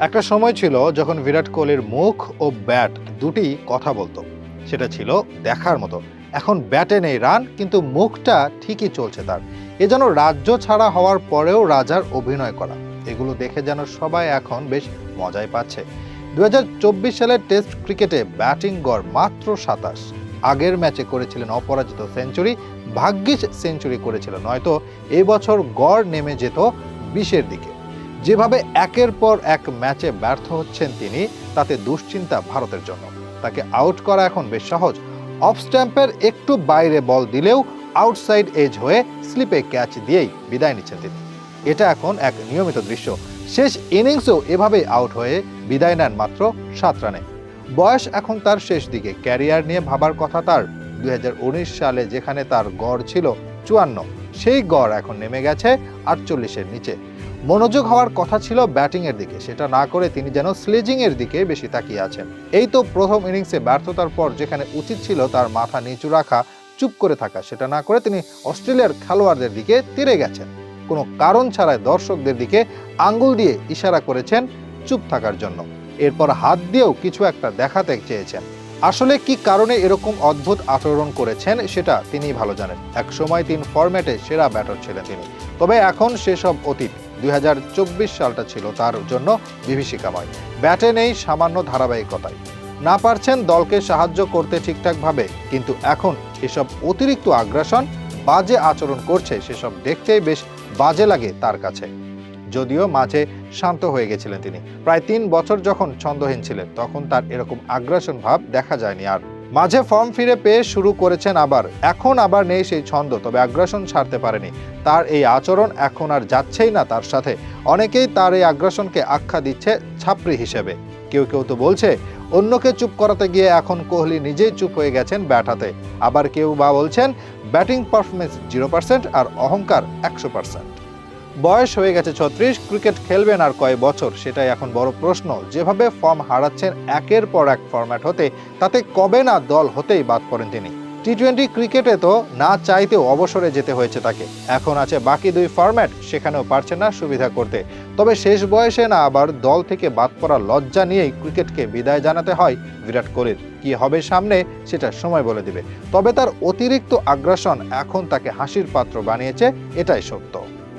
একটা সময় ছিল যখন বিরাট কোহলির মুখ ও ব্যাট দুটি কথা বলতো। সেটা ছিল দেখার মতো। এখন ব্যাটে নেই রান, কিন্তু মুখটা ঠিকই চলছে তার। এ যেন রাজ্য ছাড়া হওয়ার পরেও রাজার অভিনয় করা। এগুলো দেখে যেন সবাই এখন বেশ মজাই পাচ্ছে। দু হাজার চব্বিশ সালের টেস্ট ক্রিকেটে ব্যাটিং গড় মাত্র সাতাশ। আগের ম্যাচে করেছিলেন অপরাজিত সেঞ্চুরি, ভাগ্যিস সেঞ্চুরি করেছিলেন নয়তো এবছর গড় নেমে যেত বিশের দিকে। যেভাবে একের পর এক ম্যাচে ব্যর্থ হচ্ছেন তিনি, তাতে দুশ্চিন্তা ভারতের জন্য। তাকে আউট করা এখন বেশ সহজ। অফ স্ট্যাম্পের একটু বাইরে বল দিলেও আউটসাইড এজ হয়ে স্লিপে ক্যাচ দিয়েই বিদায় নিচ্ছেন তিনি। এটা এখন এক নিয়মিত দৃশ্য। শেষ ইনিংসেও এভাবেই আউট হয়ে বিদায় নেন মাত্র সাত রানে। বয়স এখন তার শেষ দিকে। ক্যারিয়ার নিয়ে ভাবার কথা তার। দুই হাজার উনিশ সালে যেখানে তার গড় ছিল চুয়ান্ন, সেই গড় এখন নেমে গেছে আটচল্লিশের নিচে। মনোযোগ হওয়ার কথা ছিল ব্যাটিং এর দিকে। সেটা না করে তিনি যেন স্লেজিং এর দিকে বেশি তাকিয়ে আছেন। এই তো প্রথম ইনিংসে ব্যর্থতার পর যেখানে উচিত ছিল তার মাথা নিচু রাখা, চুপ করে থাকা, সেটা না করে তিনি অস্ট্রেলিয়ার খেলোয়াড়দের দিকে তীরে গেছেন। কোনো কারণ ছাড়াই দর্শকদের দিকে আঙ্গুল দিয়ে ইশারা করেছেন চুপ থাকার জন্য। এরপর হাত দিয়েও কিছু একটা দেখাতে চেয়েছেন। আসলে কি কারণে এরকম অদ্ভুত আচরণ করেছেন সেটা তিনি ভালো জানেন। এক সময় তিন ফরম্যাটে সেরা ব্যাটার ছিলেন তিনি। তবে এখন সেসব অতীত দুই হাজার চব্বিশ সালটা ছিল তার জন্য বিভীষিকাময়। ব্যাটে নেই সামান্য ধারাবাহিকতায়। না পারছেন দলকে সাহায্য করতে ঠিকঠাকভাবে, কিন্তু এখন এসব অতিরিক্ত আগ্রাসন, বাজে আচরণ করছে সেসব দেখতেই বেশ বাজে লাগে তার কাছে। যদিও মাঝে শান্ত হয়ে গেছিলেন তিনি। প্রায় তিন বছর যখন ছন্দহীন ছিলেন, তখন তার এরকম আগ্রাসন ভাব দেখা যায়নি আর। মাঝে ফর্ম ফিরে পেয়ে শুরু করেছেন আবার। এখন আবার নেই সেই ছন্দ, তবে আগ্রাসন ছাড়তে পারেনি। তার এই আচরণ এখন আর যাচ্ছেই না তার সাথে। অনেকেই তার এই আগ্রাসনকে আখ্যা দিচ্ছে ছাপরি হিসেবে। কেউ কেউ তো বলছে, অন্যকে চুপ করাতে গিয়ে এখন কোহলি নিজেই চুপ হয়ে গেছেন ব্যাট হাতে আবার কেউ বা বলছেন, ব্যাটিং পারফরমেন্স জিরো পার্সেন্ট আর অহংকার একশো পার্সেন্ট। বয়স হয়ে গেছে ছত্রিশ, ক্রিকেট খেলবেন আর কয় বছর? সেটাই এখন বড় প্রশ্ন। যেভাবে ফর্ম হারাচ্ছেন, একের পর এক ফরম্যাট হতে, তাতে কবে না দল হতেই বাদ পড়েন তিনি। টি টোয়েন্টি ক্রিকেটে তো না চাইতেও অবসরে যেতে হয়েছে তাকে। এখন আছে বাকি দুই ফরম্যাট, সেখানেও পারছে না সুবিধা করতে। তবে শেষ বয়সে না আবার দল থেকে বাদ পড়া লজ্জা নিয়েই ক্রিকেটকে বিদায় জানাতে হয় বিরাট কোহলির। কি হবে সামনে, সেটা সময় বলে দিবে। তবে তার অতিরিক্ত আগ্রাসন এখন তাকে হাসির পাত্র বানিয়েছে, এটাই সত্য।